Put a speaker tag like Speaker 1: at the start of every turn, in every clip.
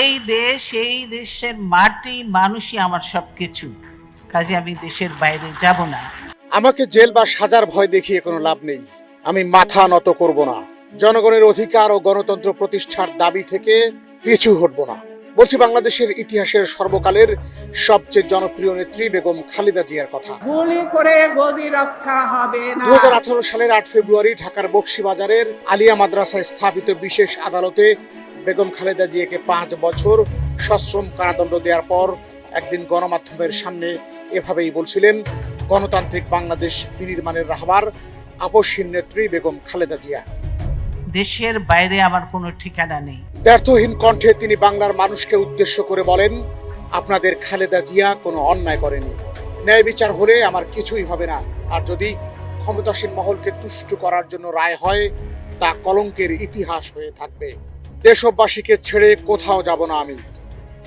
Speaker 1: এই দেশ এই দেশের মাটি মানুষই আমার সবকিছু। কাজে আমি দেশের বাইরে যাব না।
Speaker 2: আমাকে জেল বা সাজার ভয় দেখিয়ে কোনো লাভ নেই। আমি মাথা নত করব না। জনগণের অধিকার ও গণতন্ত্র প্রতিষ্ঠার দাবি থেকে পিছু হটব না। বলছি বাংলাদেশের ইতিহাসের সর্বকালের সবচেয়ে জনপ্রিয় নেত্রী বেগম খালেদা জিয়ার কথা।
Speaker 1: গুলি করে গদি রক্ষা হবে না।
Speaker 2: দু হাজার আঠারো সালের আট ফেব্রুয়ারি ঢাকার বক্সিবাজারের আলিয়া মাদ্রাসায় স্থাপিত বিশেষ আদালতে বেগম খালেদা জিয়াকে পাঁচ বছর সশ্রম কারাদণ্ড দেওয়ার পর একদিন গণমাধ্যমের সামনে এভাবেই বলছিলেন গণতান্ত্রিক বাংলাদেশ বিনির্মাণের রাহবার আপসহীন নেত্রী বেগম খালেদা জিয়া।
Speaker 1: দেশের বাইরে আমার কোনো ঠিকানা নেই।
Speaker 2: ব্যর্থহীন কণ্ঠে তিনি বাংলার মানুষকে উদ্দেশ্য করে বলেন আপনাদের খালেদা জিয়া কোনো অন্যায় করেনি। ন্যায় বিচার হলে আমার কিছুই হবে না। আর যদি ক্ষমতাসীন মহলকে তুষ্ট করার জন্য রায় হয় তা কলঙ্কের ইতিহাস হয়ে থাকবে। দেশবাসীকে ছেড়ে কোথাও যাব না আমি।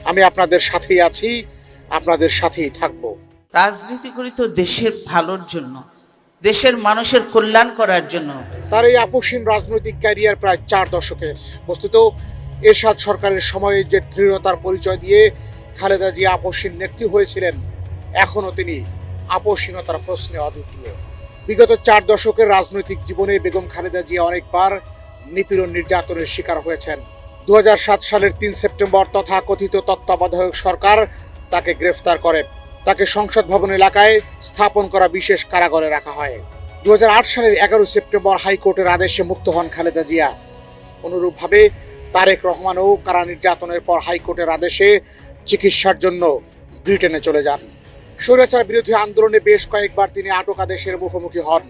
Speaker 2: আমি আপনাদের সাথেই আছি আপনাদের সাথেই থাকব।
Speaker 1: রাজনীতি করি তো দেশের ভালোর জন্য দেশের মানুষের কল্যাণ করার জন্য।
Speaker 2: তার এই আপসীন রাজনৈতিক ক্যারিয়ার প্রায় চার দশকের। বস্তুত এরশাদ সরকারের সময়ে যে দৃঢ়তার পরিচয় দিয়ে খালেদা জিয়া আপসীন নেত্রী হয়েছিলেন এখনও তিনি আপসীনতার প্রশ্নে অদ্বিতীয়। বিগত চার দশকের রাজনৈতিক জীবনে বেগম খালেদা জিয়া অনেকবার নিপীড়ন নির্যাতনের শিকার হয়েছেন। দু হাজার সাত সালের তিন সেপ্টেম্বর তথাকথিত তত্ত্বাবধায়ক সরকার তাকে গ্রেফতার করে। তাকে সংসদ ভবন এলাকায় স্থাপন করা বিশেষ কারাগারে রাখা হয়। দুহাজার আট সালের এগারো সেপ্টেম্বর হাইকোর্টের আদেশে মুক্ত হন খালেদা জিয়া। অনুরূপভাবে তারেক রহমানও কারা নির্যাতনের পর হাইকোর্টের আদেশে চিকিৎসার জন্য ব্রিটেনে চলে যান। স্বৈরাচার বিরোধী আন্দোলনে বেশ কয়েকবার তিনি আটক আদেশের মুখোমুখি হন।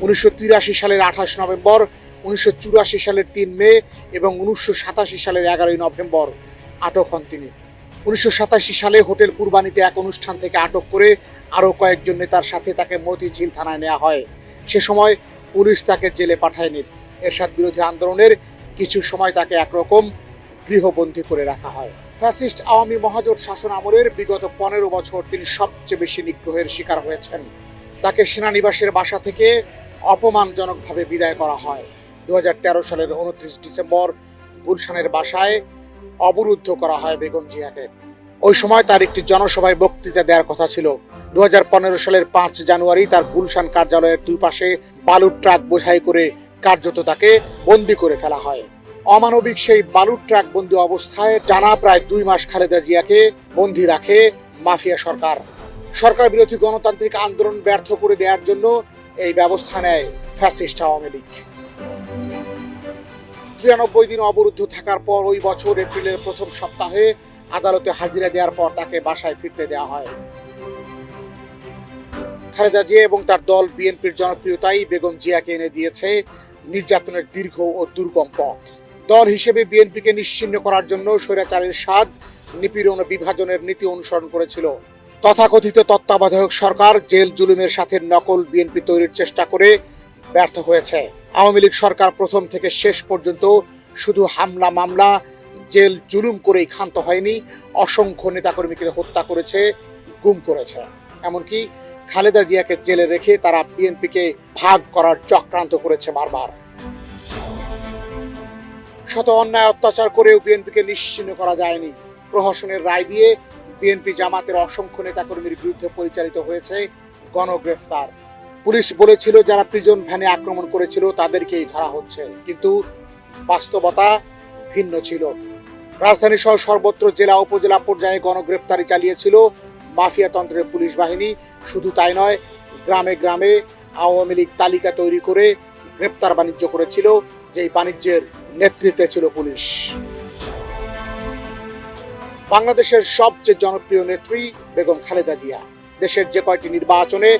Speaker 2: উনিশশো তিরাশি সালের আঠাশ নভেম্বর উনিশশো চুরাশি সালের তিন মে এবং উনিশশো সাতাশি সালের এগারোই নভেম্বর আটক হন তিনি। উনিশশো সাতাশি সালে হোটেল কুরবানিতে এক অনুষ্ঠান থেকে আটক করে আরও কয়েকজন নেতার সাথে তাকে মতিঝিল থানায় নেওয়া হয়। সে সময় পুলিশ তাকে জেলে পাঠায়নি। এরশাদ বিরোধী আন্দোলনের কিছু সময় তাকে একরকম গৃহবন্দী করে রাখা হয়। ফ্যাসিস্ট আওয়ামী মহাজোট শাসন আমলের বিগত পনেরো বছর তিনি সবচেয়ে বেশি নিগ্রহের শিকার হয়েছেন। তাকে সেনানিবাসের বাসা থেকে অপমানজনকভাবে বিদায় করা হয়। দুই হাজার তেরো সালের উনত্রিশ ডিসেম্বর গুলশানের বাসায় অবরুদ্ধ করা হয় বেগম জিয়াকে। ওই সময় তার একটি জনসভায় বক্তৃতা দেওয়ার কথা ছিল। দু হাজার পনেরো সালের পাঁচ জানুয়ারি তার গুলশান কার্যালয়ের দুই পাশে বালুর ট্রাক বোঝাই করে কার্যত তাকে বন্দি করে ফেলা হয়। অমানবিক সেই বালুর ট্রাক বন্দি অবস্থায় টানা প্রায় দুই মাস খালেদা জিয়াকে বন্দি রাখে মাফিয়া সরকার। সরকার বিরোধী গণতান্ত্রিক আন্দোলন ব্যর্থ করে দেওয়ার জন্য এই ব্যবস্থা নেয় ফ্যাসিস্ট আওয়ামী লীগ। তিরানব্বই দিন অবরুদ্ধ থাকার পর ওই বছর এপ্রিলের প্রথম সপ্তাহে আদালতে হাজিরা দেওয়ার পর তাকে বাসায় ফিরতে দেওয়া হয়। খালেদা জিয়া এবং তার দল বিএনপির জনপ্রিয়তাই বেগম জিয়াকে এনে দিয়েছে নির্যাতনের দীর্ঘ ও দুর্গম পথ। দল হিসেবে বিএনপিকে নিশ্চিন্ন করার জন্য স্বৈরাচারের স্বাদ, নিপীড়ন বিভাজনের নীতি অনুসরণ করেছিল। তথাকথিত তত্ত্বাবধায়ক সরকার জেল জুলুমের সাথে নকল বিএনপি তৈরির চেষ্টা করে ব্যর্থ হয়েছে। আওয়ামী লীগ সরকার প্রথম থেকে শেষ পর্যন্ত শুধু হামলা, মামলা, জেল, জুলুম করেই ক্ষান্ত হয়নি। অসংখ্য নেতাকর্মীকে হত্যা করেছে, গুম করেছে। এমনকি খালেদা জিয়াকে জেলে রেখে তারা বিএনপিকে ভাগ করার চক্রান্ত করেছে বারবার। শত অন্যায় অত্যাচার করেও বিএনপিকে নিশ্চিন্ন করা যায়নি। প্রহসনের রায় দিয়ে বিএনপি জামাতের অসংখ্য নেতাকর্মীর বিরুদ্ধে পরিচালিত হয়েছে গণগ্রেফতার। পুলিশ বলেছিল যারা প্রিজন ভ্যানে আক্রমণ করেছিল তাদেরকেই ধরা হচ্ছে। কিন্তু বাস্তবতা ভিন্ন ছিল। রাজধানী সহ সর্বত্র জেলা, উপজেলা পর্যায়ে গণগ্রেপ্তারি চালিয়েছিল মাফিয়াতন্ত্রের পুলিশ বাহিনী। শুধু তাই নয়, গ্রামে গ্রামে আওয়ামী লীগ তালিকা তৈরি করে গ্রেপ্তার বাণিজ্য করেছিল, যেই বাণিজ্যের নেতৃত্বে ছিল পুলিশ। বাংলাদেশের সবচেয়ে জনপ্রিয় নেত্রী বেগম খালেদা জিয়া। দেশের যে কয়টি নির্বাচনে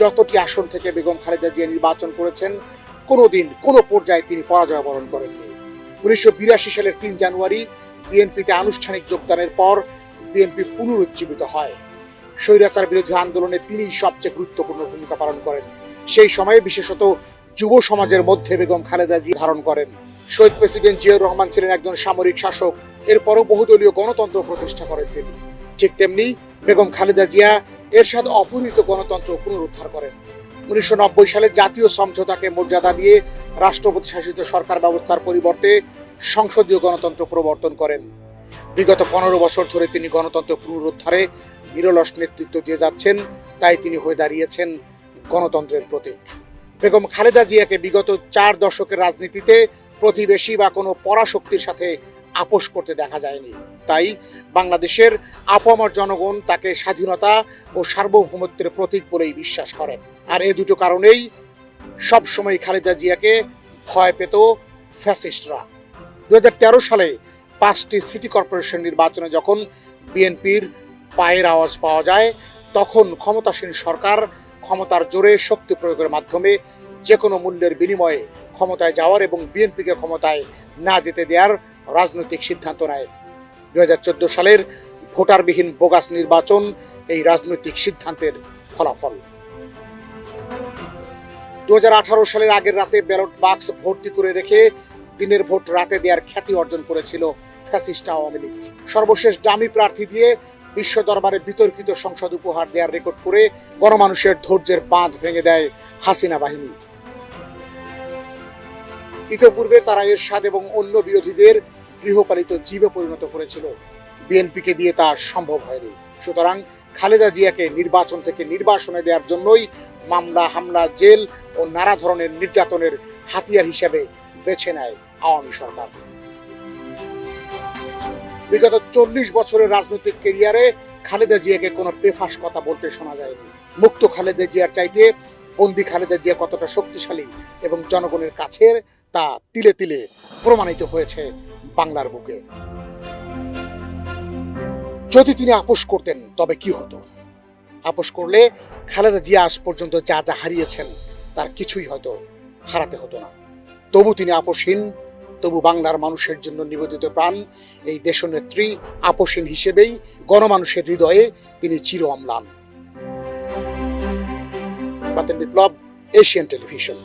Speaker 2: যতটি আসন থেকে বেগম খালেদা জিয়া নির্বাচন করেছেন। কোনোদিন কোনো পর্যায়ে তিনি পরাজয় বরণ করেননি। উনিশশো বিরাশি সালের তিন জানুয়ারি বিএনপিতে আনুষ্ঠানিক যোগদানের পর বিএনপি পুনরুজ্জীবিত হয়। স্বৈরাচার বিরোধী আন্দোলনে তিনি সবচেয়ে গুরুত্বপূর্ণ ভূমিকা পালন করেন। সেই সময়ে বিশেষত যুব সমাজের মধ্যে বেগম খালেদা জি ধারণ করেন। শহীদ প্রেসিডেন্ট জিয়াউর রহমান ছিলেন একজন সামরিক শাসক। এরপরও বহুদলীয় গণতন্ত্র প্রতিষ্ঠা করেন তিনি। ঠিক তেমনি বেগম খালেদা জিয়া এরশাদ অপহৃত গণতন্ত্র পুনরুদ্ধার করেন। উনিশশো নব্বই সালে জাতীয় সমঝোতাকে মর্যাদা দিয়ে রাষ্ট্রপতি শাসিত সরকার ব্যবস্থার পরিবর্তে সংসদীয় গণতন্ত্র প্রবর্তন করেন। বিগত পনেরো বছর ধরে তিনি গণতন্ত্র পুনরুদ্ধারে নিরলস নেতৃত্ব দিয়ে যাচ্ছেন, তাই তিনি হয়ে দাঁড়িয়েছেন গণতন্ত্রের প্রতীক। বেগম খালেদা জিয়াকে বিগত চার দশকের রাজনীতিতে প্রতিবেশী বা কোনো পরাশক্তির সাথে আপোষ করতে দেখা যায়নি। তাই বাংলাদেশের আপামর জনগণ তাকে স্বাধীনতা ও সার্বভৌমত্বের প্রতীক বলেই বিশ্বাস করেন। আর এই দুটো কারণেই সবসময় খালেদা জিয়াকে ভয় পেত ফ্যাসিস্টরা। দু হাজার তেরো সালে পাঁচটি সিটি কর্পোরেশন নির্বাচনে যখন বিএনপির পায়ের আওয়াজ পাওয়া যায়, তখন ক্ষমতাসীন সরকার ক্ষমতার জোরে শক্তি প্রয়োগের মাধ্যমে যে কোনো মূল্যের বিনিময়ে ক্ষমতায় যাওয়ার এবং বিএনপিকে ক্ষমতায় না যেতে দেওয়ার রাজনৈতিক সিদ্ধান্ত নেয়। দু হাজার চোদ্দ সালের ভোটারবিহীন বোগাস নির্বাচন এই রাজনৈতিক সিদ্ধান্তের ফলাফল। দুহাজার আঠারো সালের আগের রাতে ব্যালট বাক্স ভর্তি করে রেখে দিনের ভোট রাতে দেওয়ার খ্যাতি অর্জন করেছিল ফ্যাসিস্ট আওয়ামী লীগ। সর্বশেষ ডামি প্রার্থী দিয়ে বিশ্ব দরবারে বিতর্কিত সংসদ উপহার দেওয়ার রেকর্ড করে গণমানুষের ধৈর্যের বাঁধ ভেঙে দেয় হাসিনা বাহিনী। ইতোপূর্বে তারা এরশাদ এবং অন্য বিরোধীদের গৃহপালিত জীবে পরিণত করেছিল। বিএনপিকে দিয়ে তা সম্ভব হয়নি। সুতরাং খালেদা জিয়াকে নির্বাচন থেকে নির্বাসনে দেওয়ার জন্যই মামলা, হামলা, জেল ও নানা ধরনের নির্যাতনের হাতিয়ার হিসেবে বেছে নেয় আওয়ামী সরকার। বিগত চল্লিশ বছরের রাজনৈতিক কেরিয়ারে খালেদা জিয়াকে কোনো বেফাস কথা বলতে শোনা যায়নি। মুক্ত খালেদা জিয়ার চাইতে বন্দি খালেদা জিয়া কতটা শক্তিশালী এবং জনগণের কাছের তা তিলে তিলে প্রমাণিত হয়েছে বাংলার বুকে। যদি তিনি আপোষ করতেন, তবে কি হতো? আপোষ করলে খালেদা জিয়া আজ পর্যন্ত যা যা হারিয়েছেন, তার কিছুই হয়তো হারাতে হতো না। তবু তিনি আপোষহীন, তবু বাংলার মানুষের জন্য নিবেদিত প্রাণ, এই দেশনেত্রী আপোষহীন হিসেবেই গণমানুষের হৃদয়ে তিনি চির অম্লান। Biplab, Asian television.